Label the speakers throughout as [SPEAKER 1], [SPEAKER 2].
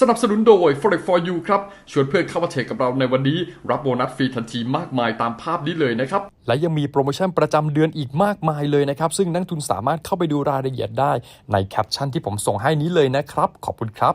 [SPEAKER 1] สนับสนุนโดย Forex for You ครับ ชวนเพื่อนเข้ามาเทรดกับเราในวันนี้ รับโบนัสฟรีทันทีมากมายตามภาพนี้เลยนะครับ และยังมีโปรโมชั่นประจำเดือนอีกมากมายเลยนะครับ ซึ่งนักทุนสามารถเข้าไปดูรายละเอียดได้ในแคปชั่นที่ผมส่งให้นี้เลยนะครับ ขอบคุณครับ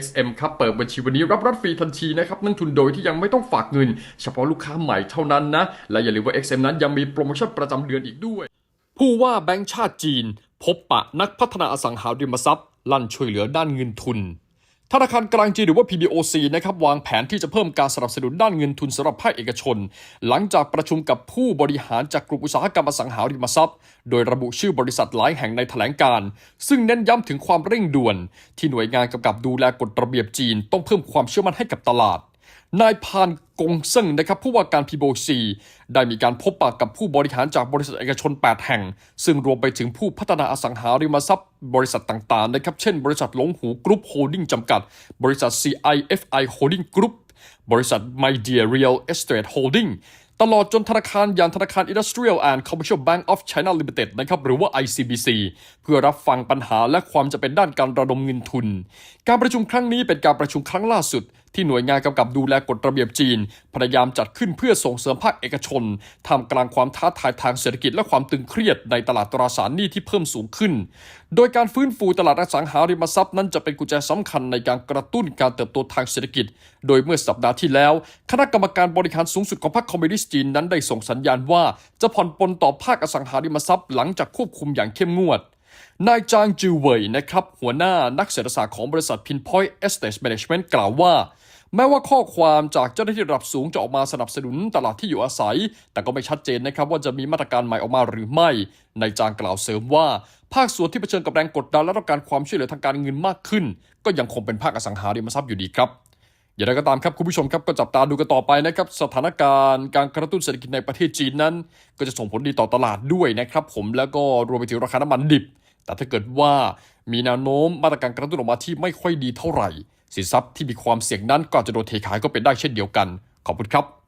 [SPEAKER 1] XM ครับเปิดบัญชีวันนี้รับรับฟรีทันทีนะครับนักทุนโดยที่ยังไม่ต้องฝากเงิน เฉพาะลูกค้าใหม่เท่านั้นนะ และอย่าลืมว่า XM นั้นยังมีโปรโมชั่นประจำเดือนอีกด้วย ผู้ว่าแบงก์ชาติจีน พบปะนักพัฒนาอสังหาริมทรัพย์ลั่นช่วยเหลือด้านเงินทุน ธนาคารกลางจีนหรือว่า PBOC นะครับวางแผนที่จะเพิ่มการสนับสนุนด้านเงินทุนสำหรับภาคเอกชน หลังจากประชุมกับผู้บริหารจากกลุ่มอุตสาหกรรมอสังหาริมทรัพย์ โดยระบุชื่อบริษัทหลายแห่งในแถลงการ์ซึ่งเน้นย้ำถึงความเร่งด่วน ที่หน่วยงานกำกับดูแลกฎระเบียบจีน ต้องเพิ่มความเชื่อมั่นให้กับตลาด นายพานกงซึ่งนะครับผู้ว่าการพีโบซีได้มีการพบปะกับผู้บริหารจากบริษัทเอกชน 8 แห่ง ซึ่งรวมไปถึงผู้พัฒนาอสังหาริมทรัพย์ บริษัทต่างๆนะครับเช่นบริษัทหลงหูกรุ๊ปโฮลดิ้งจำกัด บริษัท CIFI Holding Group บริษัท My Dear Real Estate Holding ตลอดจนธนาคารอย่างธนาคาร Industrial and Commercial Bank of China Limited นะครับหรือว่า ICBC เพื่อรับฟังปัญหาและความจะเป็นด้านการระดมเงินทุน การประชุมครั้งนี้เป็นการประชุมครั้งล่าสุด ที่หน่วยงานกำกับดูแลกฎระเบียบจีน พยายามจัดขึ้นเพื่อส่งเสริมภาคเอกชนท่ามกลางความท้าทายทางเศรษฐกิจและความตึงเครียดในตลาดตราสารหนี้ที่เพิ่มสูงขึ้น โดยการฟื้นฟูตลาดอสังหาริมทรัพย์นั้นจะเป็นกุญแจสำคัญในการกระตุ้นการเติบโตทางเศรษฐกิจ โดยเมื่อสัปดาห์ที่แล้ว คณะกรรมการบริหารสูงสุดของพรรคคอมมิวนิสต์จีนนั้นได้ส่งสัญญาณว่าจะผ่อนปลนต่อภาคอสังหาริมทรัพย์หลังจากควบคุมอย่างเข้มงวด นายจางจือเวยนะครับหัวหน้านักเศรษฐศาสตร์ของบริษัท Pinpoint Estate Management กล่าวว่า แม้ว่าข้อความจากเจ้าหน้าที่ระดับสูงจะออกมาสนับสนุนตลาดที่อยู่อาศัย แต่ก็ไม่ชัดเจนนะครับว่าจะมีมาตรการใหม่ออกมาหรือไม่นายจางกล่าวเสริมว่า ภาคส่วนที่เผชิญกับแรงกดดันและต้องการความช่วยเหลือทางการเงินมากขึ้น ก็ยังคงเป็นภาคอสังหาริมทรัพย์อยู่ดีครับ อย่างไรก็ตามครับคุณผู้ชมครับก็จับตาดูกันต่อไปนะครับสถานการณ์การกระตุ้นเศรษฐกิจในประเทศจีนนั้น ก็จะส่งผลดีต่อตลาดด้วยนะครับผมแล้วก็รวมไปถึงราคาน้ำมันดิบ แต่ถ้าเกิดว่ามีแนวโน้มมาตรการกระตุ้นออกมาที่ไม่ค่อยดีเท่าไหร่ สินทรัพย์ที่มีความเสี่ยงนั้นก็จะโดนเทขายก็เป็นได้เช่นเดียวกัน ขอบคุณครับ